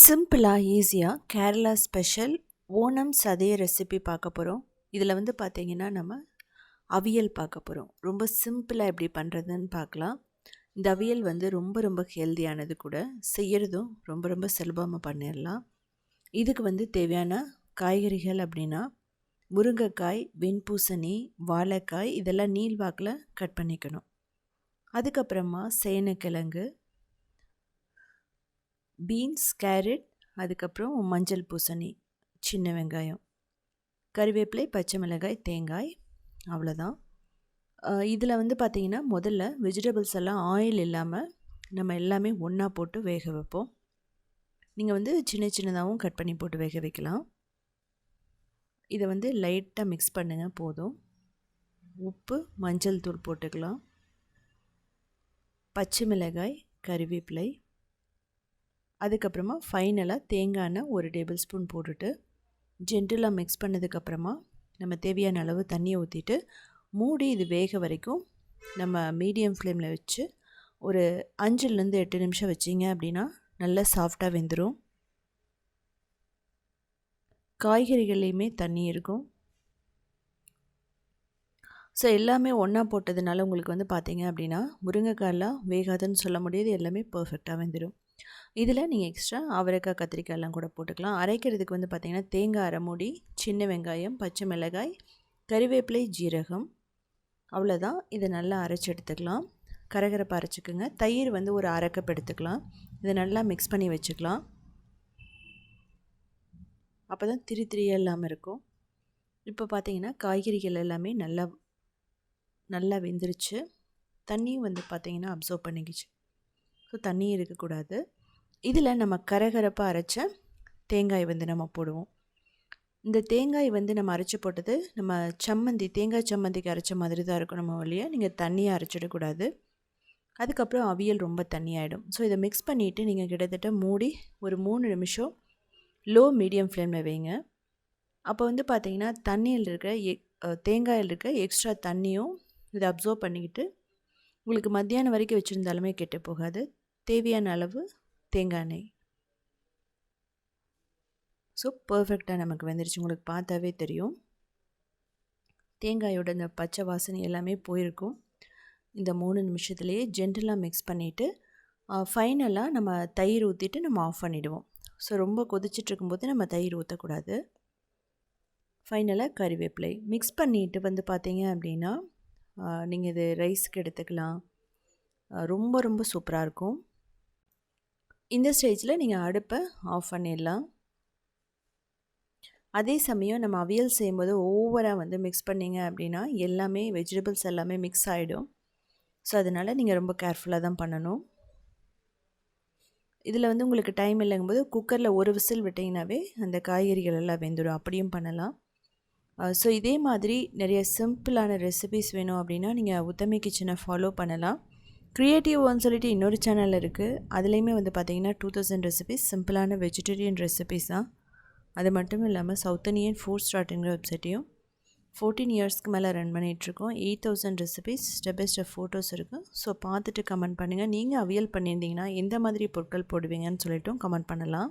சிம்பிளாக ஈஸியாக Kerala special Onam sadya recipe பார்க்க போகிறோம் இதில் வந்து பார்த்திங்கன்னா நம்ம அவியல் பார்க்க போகிறோம் ரொம்ப சிம்பிளாக எப்படி பண்ணுறதுன்னு பார்க்கலாம். இந்த அவியல் வந்து ரொம்ப ரொம்ப ஹெல்த்தியானது கூட செய்கிறதும் ரொம்ப ரொம்ப சுலபமாக பண்ணிடலாம். இதுக்கு வந்து தேவையான காய்கறிகள் அப்படின்னா முருங்கைக்காய் வெண்பூசணி வாழைக்காய் இதெல்லாம் நீள்வாக்கில் கட் பண்ணிக்கணும். அதுக்கப்புறமா சேனக்கிழங்கு பீன்ஸ் கேரட் அதுக்கப்புறம் மஞ்சள் பூசணி சின்ன வெங்காயம் கறிவேப்பிலை பச்சை மிளகாய் தேங்காய் அவ்வளோதான். இதில் வந்து பார்த்திங்கன்னா முதல்ல வெஜிடபிள்ஸ் எல்லாம் ஆயில் இல்லாமல் நம்ம எல்லாமே ஒன்றா போட்டு வேக வைப்போம். நீங்கள் வந்து சின்ன சின்னதாகவும் கட் பண்ணி போட்டு வேக வைக்கலாம். இதை வந்து லைட்டாக மிக்ஸ் பண்ணுங்கள் போதும். உப்பு மஞ்சள் தூள் போட்டுக்கலாம். பச்சை மிளகாய் கறிவேப்பிலை அதுக்கப்புறமா ஃபைனலாக தேங்காய் எண்ணெய் ஒரு டேபிள் ஸ்பூன் போட்டுட்டு ஜென்டலாக மிக்ஸ் பண்ணதுக்கப்புறமா நம்ம தேவையான அளவு தண்ணியை ஊற்றிட்டு மூடி இது வேக வரைக்கும் நம்ம மீடியம் ஃப்ளேமில் வச்சு ஒரு அஞ்சுலேருந்து எட்டு நிமிஷம் வச்சிங்க அப்படின்னா நல்லா சாஃப்டாக வெந்துடும் காய்கறிகள்லேயுமே தண்ணி இருக்கும். ஸோ எல்லாமே ஒன்றா போட்டதுனால உங்களுக்கு வந்து பார்த்தீங்க அப்படின்னா முருங்கைக்காயெலாம் வேகாதுன்னு சொல்ல முடியாது எல்லாமே பர்ஃபெக்டாக வெந்துடும் இதில் நீங்கள் எக்ஸ்ட்ரா அவரைக்காய் கத்திரிக்காயெல்லாம் கூட போட்டுக்கலாம். அரைக்கிறதுக்கு வந்து பார்த்திங்கன்னா தேங்காய் அரைமுடி சின்ன வெங்காயம் பச்சை மிளகாய் கறிவேப்பிலை ஜீரகம் அவ்வளோதான் இதை நல்லா அரைச்சி எடுத்துக்கலாம். கரகரப்பை அரைச்சிக்கோங்க. தயிர் வந்து ஒரு அரை கப் எடுத்துக்கலாம். இதை நல்லா மிக்ஸ் பண்ணி வச்சுக்கலாம். அப்போ தான் திரி திரியாக இல்லாமல் இருக்கும். இப்போ பார்த்தீங்கன்னா காய்கறிகள் எல்லாமே நல்லா நல்லா வெந்துருச்சு. தண்ணியும் வந்து பார்த்திங்கன்னா அப்சர்வ் பண்ணிக்கிச்சு. ஸோ தண்ணி இருக்கக்கூடாது. இதில் நம்ம கரகரப்பாக அரைச்ச தேங்காய் வந்து நம்ம போடுவோம். இந்த தேங்காய் வந்து நம்ம அரைச்சி போட்டது நம்ம சம்மந்தி தேங்காய் சம்மந்திக்கு அரைச்ச மாதிரி தான் இருக்கும் நம்ம வழியாக நீங்கள் தண்ணியை அரைச்சிடக்கூடாது அதுக்கப்புறம் அவியல் ரொம்ப தண்ணியாகிடும் ஸோ இதை மிக்ஸ் பண்ணிவிட்டு நீங்கள் கிட்டத்தட்ட மூடி ஒரு மூணு நிமிஷம் லோ மீடியம் ஃப்ளேமில் வைங்க. அப்போ வந்து பார்த்திங்கன்னா தண்ணியில் இருக்க எ தேங்காயில் இருக்க எக்ஸ்ட்ரா தண்ணியும் இதை அப்சர்வ் பண்ணிக்கிட்டு உங்களுக்கு மத்தியானம் வரைக்கும் வச்சுருந்தாலுமே கெட்டு போகாது. தேவையான அளவு தேங்காய் எண்ணெய். ஸோ பர்ஃபெக்டாக நமக்கு வந்துருச்சு. உங்களுக்கு பார்த்தாவே தெரியும். தேங்காயோட இந்த பச்சை வாசனை எல்லாமே போயிருக்கும். இந்த மூணு நிமிஷத்துலேயே ஜென்டலாக மிக்ஸ் பண்ணிவிட்டு ஃபைனலாக நம்ம தயிர் ஊற்றிட்டு நம்ம ஆஃப் பண்ணிவிடுவோம் ஸோ ரொம்ப கொதிச்சிட்ருக்கும்போது நம்ம தயிர் ஊற்றக்கூடாது ஃபைனலாக கறிவேப்பிலை. மிக்ஸ் பண்ணிவிட்டு வந்து பார்த்தீங்க அப்படின்னா நீங்கள் இது ரைஸுக்கு எடுத்துக்கலாம். ரொம்ப ரொம்ப சூப்பராக இருக்கும். இந்த ஸ்டேஜில் நீங்கள் அடுப்பை ஆஃப் பண்ணிடலாம். அதே சமயம் நம்ம அவியல் செய்யும்போது ஓவராக வந்து மிக்ஸ் பண்ணிங்க அப்படின்னா எல்லாமே வெஜிடபிள்ஸ் எல்லாமே மிக்ஸ் ஆகிடும் ஸோ அதனால் நீங்கள் ரொம்ப கேர்ஃபுல்லாக தான் பண்ணணும். இதில் வந்து உங்களுக்கு டைம் இல்லைங்கும்போது குக்கரில் ஒரு விசில் விட்டிங்கனாவே அந்த காய்கறிகள் எல்லாம் வெந்துடும். அப்படியும் பண்ணலாம். ஸோ இதே மாதிரி நிறைய சிம்பிளான ரெசிபிஸ் வேணும் அப்படின்னா நீங்கள் உத்தமி கிச்சனை ஃபாலோ பண்ணலாம். க்ரியேட்டிவ் ஒன் சொல்லிட்டு இன்னொரு சேனல் இருக்குது அதுலேயுமே வந்து பார்த்திங்கன்னா டூ தௌசண்ட் ரெசிபிஸ் சிம்பிளான வெஜிடேரியன் ரெசிபிஸ் தான். அது மட்டும் இல்லாமல் சவுத் இந்தியன் ஃபுட் ஸ்டார்ட்டுங்கிற வெப்சைட்டையும் ஃபோர்டீன் இயர்ஸ்க்கு மேலே ரன் பண்ணிகிட்ருக்கோம் eight thousand recipes step by step photos இருக்குது ஸோ பார்த்துட்டு கமெண்ட் பண்ணுங்கள் நீங்கள் அவியல் பண்ணியிருந்தீங்கன்னா எந்த மாதிரி பொருட்கள் போடுவீங்கன்னு சொல்லிட்டும் கமெண்ட் பண்ணலாம்.